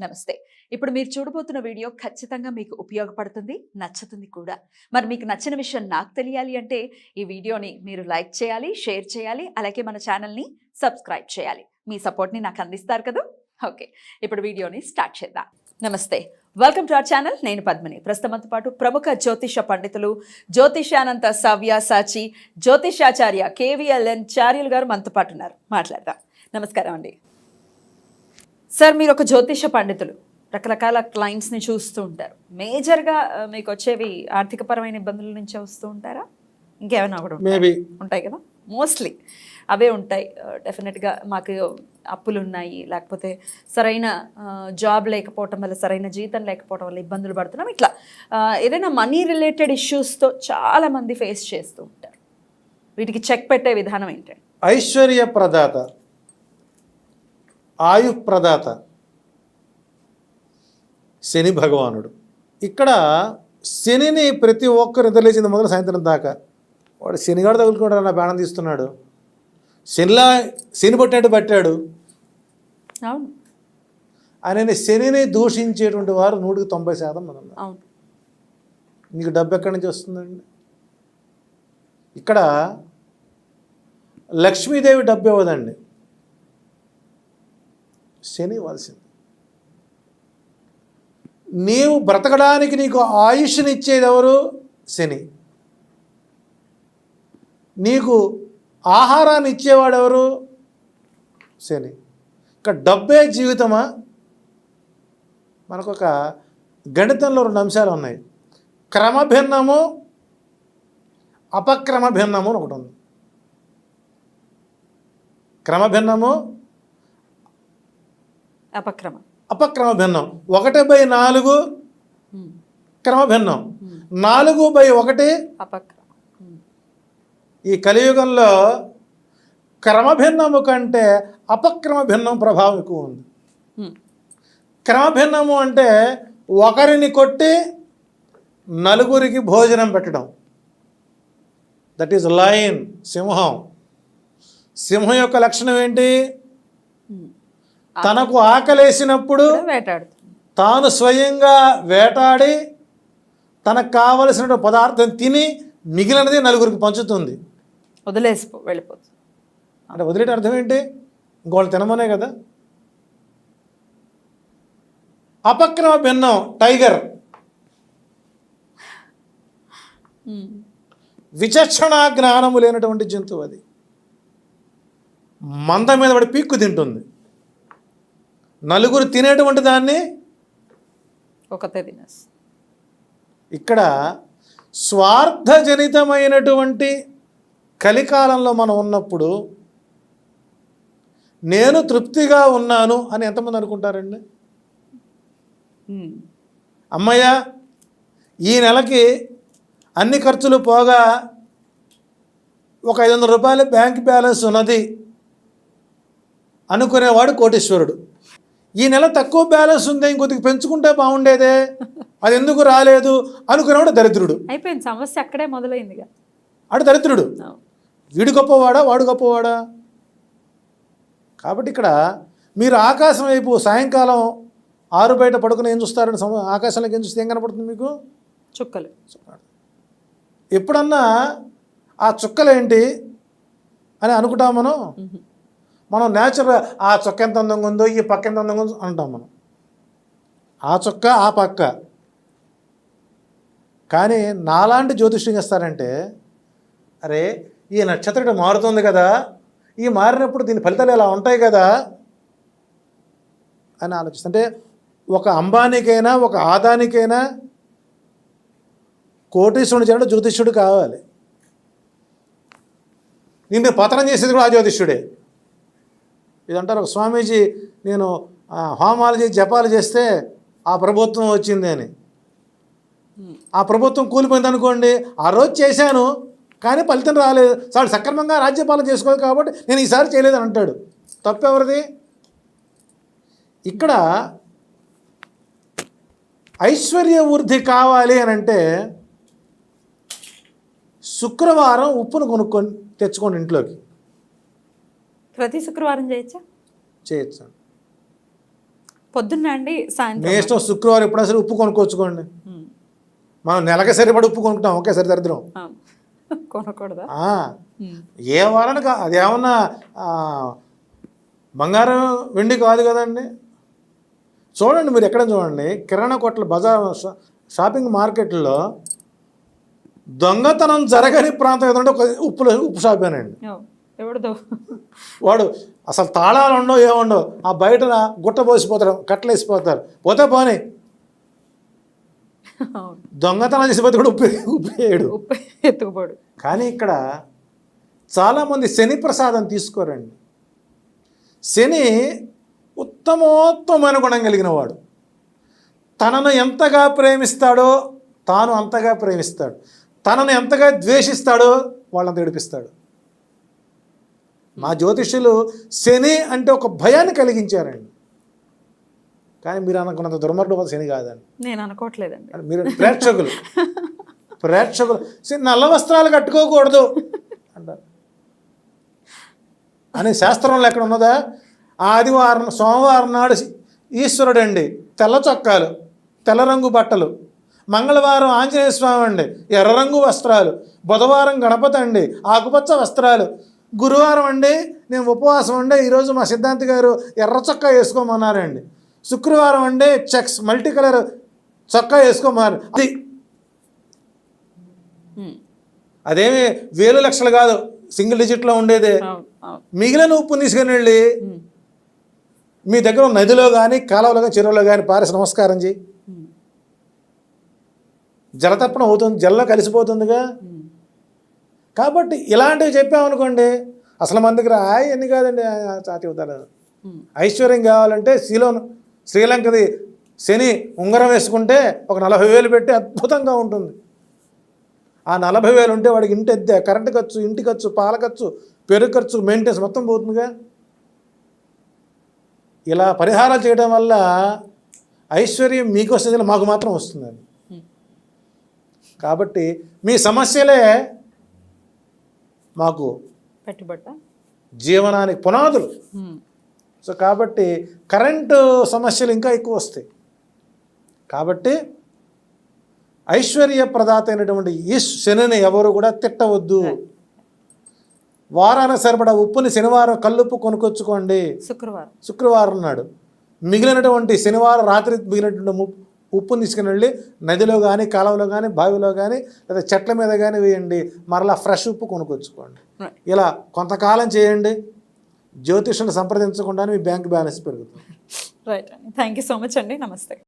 నమస్తే. ఇప్పుడు మీరు చూడబోతున్న వీడియో ఖచ్చితంగా మీకు ఉపయోగపడుతుంది నచ్చుతుంది కూడా. మరి మీకు నచ్చిన విషయం నాకు తెలియాలి అంటే ఈ వీడియోని మీరు లైక్ చేయాలి షేర్ చేయాలి అలాగే మన ఛానల్ని సబ్స్క్రైబ్ చేయాలి. మీ సపోర్ట్ని నాకు అందిస్తారు కదా? ఓకే. ఇప్పుడు వీడియోని స్టార్ట్ చేద్దాం. నమస్తే. Welcome to our channel. నేను పద్మిని. ప్రస్తుతంతో పాటు ప్రముఖ జ్యోతిష పండితులు జ్యోతిషానంత సవ్య సాచి జ్యోతిషాచార్య కేవీఎల్ఎన్ చార్యులు గారు మనతో పాటు ఉన్నారు. మాట్లాడదాం. నమస్కారం అండి. సార్ మీరు ఒక జ్యోతిష పండితులు. రకరకాల క్లయింట్స్ని చూస్తూ ఉంటారు. మేజర్గా మీకు వచ్చేవి ఆర్థికపరమైన ఇబ్బందుల నుంచి వస్తూ ఉంటారా? ఇంకేమైనా కూడా ఉంటాయా? మేబీ ఉంటాయి కదా? మోస్ట్లీ అవే ఉంటాయి. డెఫినెట్గా మాకు అప్పులు ఉన్నాయి లేకపోతే సరైన జాబ్ లేకపోవటం వల్ల సరైన జీతం లేకపోవడం వల్ల ఇబ్బందులు పడుతున్నాం. ఇట్లా ఏదైనా మనీ రిలేటెడ్ ఇష్యూస్తో చాలామంది ఫేస్ చేస్తూ ఉంటారు. వీటికి చెక్ పెట్టే విధానం ఏంటండి? ఐశ్వర్య ప్రదాత. ఆయు ప్రదాత శని భగవానుడు. ఇక్కడ శనిని ప్రతి ఒక్కరు నిద్రలేచింది మొదలు సాయంత్రం దాకా. వాడు శనిగాడు తగులుకుంటాడు నా బాణం తీస్తున్నాడు. శనిలా శని పట్టినట్టు పట్టాడు. అవును. ఆయన శనిని దూషించేటువంటి వారు నూటికి తొంభై శాతం మనం అవును. నీకు డబ్బు ఎక్కడి నుంచి వస్తుందండి? ఇక్కడ లక్ష్మీదేవి డబ్బు ఇవ్వదండి. శని ఇవ్వాల్సింది నీవు బ్రతకడానికి నీకు ఆయుష్ని ఎవరు శని. నీకు ఆహారాన్ని ఇచ్చేవాడు ఎవరు శని. ఇక డబ్బే జీవితమా? మనకు ఒక గణితంలో రెండు అంశాలు ఉన్నాయి. క్రమభిన్నము అపక్రమ భిన్నము అని ఒకటి ఉంది. క్రమభిన్నము అపక్రమం అపక్రమ భిన్నం ఒకటి బై నాలుగు ఉమ్. క్రమభిన్నం నాలుగు బై ఒకటి అపక్రమం. ఈ కలియుగంలో క్రమభిన్నము కంటే అపక్రమ భిన్నం ప్రభావం ఎక్కువ ఉంది. క్రమభిన్నము అంటే ఒకరిని కొట్టి నలుగురికి భోజనం పెట్టడం దట్ ఈజ్ లైన్ సింహం సింహం యొక్క లక్షణం ఏంటి. తనకు ఆకలేసినప్పుడు తాను స్వయంగా వేటాడి తనకు కావలసిన పదార్థం తిని మిగిలినది నలుగురికి పంచుతుంది. వదిలేసిపో వెళ్ళిపోతుంది. అంటే వదిలేట అర్థం ఏంటి? ఇంకోళ్ళు తినమనే కదా. అపక్రమ భిన్నం టైగర్. విచక్షణ జ్ఞానము లేనటువంటి జంతువు అది. మంద మీద పడి పీక్కు తింటుంది. నలుగురు తినేటువంటి దాన్ని ఒకతే తినేస్ ఇక్కడ స్వార్థజనితమైనటువంటి కలికాలంలో మనం ఉన్నప్పుడు నేను తృప్తిగా ఉన్నాను అని ఎంతమంది అనుకుంటారండి. అమ్మయ్య ఈ నెలకి అన్ని ఖర్చులు పోగా ఒక ఐదు వందల రూపాయల బ్యాంక్ బ్యాలెన్స్ ఉన్నది అనుకునేవాడు కోటీశ్వరుడు. ఈ నెల తక్కువ బ్యాలెన్స్ ఉంది ఇంకొద్దిగా పెంచుకుంటే బాగుండేదే. అది ఎందుకు రాలేదు? అనుకునేవాడు దరిద్రుడు. అయిపోయింది సమస్య అక్కడే మొదలైందిగా. ఆడు దరిద్రుడు. వీడు గొప్పవాడా వాడు గొప్పవాడా? కాబట్టి ఇక్కడ మీరు ఆకాశం వైపు సాయంకాలం ఆరు బయట పడుకుని ఏం చూస్తారని సమ ఆకాశంలోకి ఏం చూస్తే ఏం కనపడుతుంది మీకు? చుక్కలు. ఎప్పుడన్నా ఆ చుక్కలేంటి అని అనుకుంటాం మనం. మనం న్యాచురల్ ఆ చొక్క ఎంత అందంగా ఉందో ఈ పక్క ఎంత అందంగా ఉందో అంటాం మనం. ఆ చొక్క ఆ పక్క. కానీ నాలాంటి జ్యోతిష్యం చేస్తారంటే అరే ఈ నక్షత్రం మారుతుంది కదా ఈ మారినప్పుడు దీని ఫలితాలు ఇలా ఉంటాయి కదా అని ఆలోచిస్తుంటే ఒక అంబానీకైనా ఒక ఆదానికైనా కోటీశ్వరుడు చేయడం జ్యోతిష్యుడు కావాలి. నిన్ను పతనం చేసేది కూడా ఆ జ్యోతిష్యుడే. ఇదంటారు ఒక స్వామీజీ నేను హోమాలు చేసి జపాలు చేస్తే ఆ ప్రభుత్వం వచ్చింది అని. ఆ ప్రభుత్వం కూలిపోయింది అనుకోండి ఆ రోజు చేశాను కానీ ఫలితం రాలేదు. సార్ సక్రమంగా రాజ్యపాలన చేసుకోవాలి కాబట్టి నేను ఈసారి చేయలేదని అంటాడు. తప్పెవరిది? ఇక్కడ ఐశ్వర్య వృద్ధి కావాలి అని అంటే శుక్రవారం ఉప్పును కొనుక్కొని తెచ్చుకోండి ఇంట్లోకి. ప్రతి శుక్రవారం చేయొచ్చా? చేయొచ్చు పొద్దున్న అండి సాయంత్రం. శుక్రవారం ఎప్పుడైనా సరే ఉప్పు కొనుక్కొచ్చుకోండి ఉమ్. మనం నెలకి సరిపడి ఉప్పు కొనుక్కుంటాం ఒకేసారి దరిద్రం. కొనకూడదా. ఏ వారానికి అది ఏమన్నా బంగారం వెండి కాదు కదండి. చూడండి మీరు ఎక్కడ చూడండి కిరాణా కొట్ల బజార్ షాపింగ్ మార్కెట్లో దొంగతనం జరగని ప్రాంతం ఏదంటే ఒక ఉప్పులో ఉప్పు షాపేనండి. ఓ, ఎవరిదో వాడు అసలు తాళాలు ఉండవు ఏముండవు ఆ బయట గుట్ట పోసిపోతారు కట్టలు వేసిపోతారు. పోతే పోనీ. దొంగతనం చేసిపోతే కూడా ఉప్పు ఉప్పు వేయడు. ఉప్పు ఎత్తుకుపోడు. కానీ ఇక్కడ చాలామంది శని ప్రసాదం తీసుకోరండి. శని ఉత్తమోత్తమైన గుణం కలిగిన వాడు తనను ఎంతగా ప్రేమిస్తాడో తాను అంతగా ప్రేమిస్తాడు. తనను ఎంతగా ద్వేషిస్తాడో వాళ్ళంత ఏడిపిస్తాడు. మా జ్యోతిష్యులు శని అంటే ఒక భయాన్ని కలిగించారండి. కానీ మీరు అనుకున్నంత దుర్మార్గుడు శని కాదండి. నేను అనుకోవట్లేదండి. అని మీరు ప్రేక్షకులు. ప్రేక్షకులు. "సి- నల్ల వస్త్రాలు కట్టుకోకూడదు. అంటారు. అనే శాస్త్రంలో ఎక్కడ ఉన్నదా? ఆదివారం సోమవారం నాడు ఈశ్వరుడు అండి తెల్ల చొక్కాలు తెల్ల రంగు బట్టలు మంగళవారం ఆంజనేయ స్వామి అండి. ఎర్ర రంగు వస్త్రాలు బుధవారం గణపతి అండి. ఆకుపచ్చ వస్త్రాలు గురువారం అండి నేను ఉపవాసం అండి ఈరోజు మా సిద్ధాంతి గారు ఎర్ర చొక్కా వేసుకోమన్నారండి శుక్రవారం అండి చెక్స్ మల్టీ కలర్ చొక్కా వేసుకోమన్నారు అది. అదేమి వేలు లక్షలు కాదు సింగిల్ డిజిట్లో ఉండేదే మిగిలిన ఉప్పు తీసుకుని వెళ్ళి. మీ దగ్గర నదిలో కానీ కాలువలో కానీ చెరువులో కానీ పారేసి నమస్కారం చేయి. జలతర్పణం అవుతుంది జల్లో కలిసిపోతుందిగా. కాబట్టి ఇలాంటివి చెప్పామనుకోండి అసలు మన దగ్గర ఎన్ని కాదండి అవుతారు ఉమ్. ఐశ్వర్యం కావాలంటే శ్రీలోను శ్రీలంకది శని ఉంగరం వేసుకుంటే ఒక నలభై వేలు పెట్టి అద్భుతంగా ఉంటుంది ఆ నలభై వేలు ఉంటే వాడికి ఇంటి అద్దె కరెంటు ఖర్చు ఇంటి ఖర్చు పాల ఖర్చు పెరుగు ఖర్చు మెయింటెనెన్స్ మొత్తం పోతుందిగా ఇలా పరిహారాలు చేయడం వల్ల ఐశ్వర్యం మీకు వస్తుంది మాకు మాత్రం వస్తుందండి. కాబట్టి మీ సమస్యలే మాకు జీవనానికి పునాదులు. సో కాబట్టి కరెంటు సమస్యలు ఇంకా ఎక్కువ వస్తాయి. కాబట్టి ఐశ్వర్య ప్రదాత అయినటువంటి ఈ శనిని ఎవరు కూడా తిట్టవద్దు. వారానికి సరిపడా ఉప్పుని శనివారం కల్లుప్పు కొనుక్కొచ్చుకోండి. శుక్రవారం. శుక్రవారం నాడు మిగిలినటువంటి శనివారం రాత్రి మిగిలినటువంటి ఉప్పుని తీసుకుని వెళ్ళి నదిలో కానీ కాలువలో కానీ బావిలో కానీ లేదా చెట్ల మీద కానీ వేయండి. మరలా ఫ్రెష్ ఉప్పు కొనుక్కొచ్చుకోండి. ఇలా కొంతకాలం చేయండి. జ్యోతిష్యుని సంప్రదించకుండానే మీ బ్యాంక్ బ్యాలెన్స్ పెరుగుతుంది. రైట్ అండి థ్యాంక్ యూ సో మచ్ అండి. నమస్తే.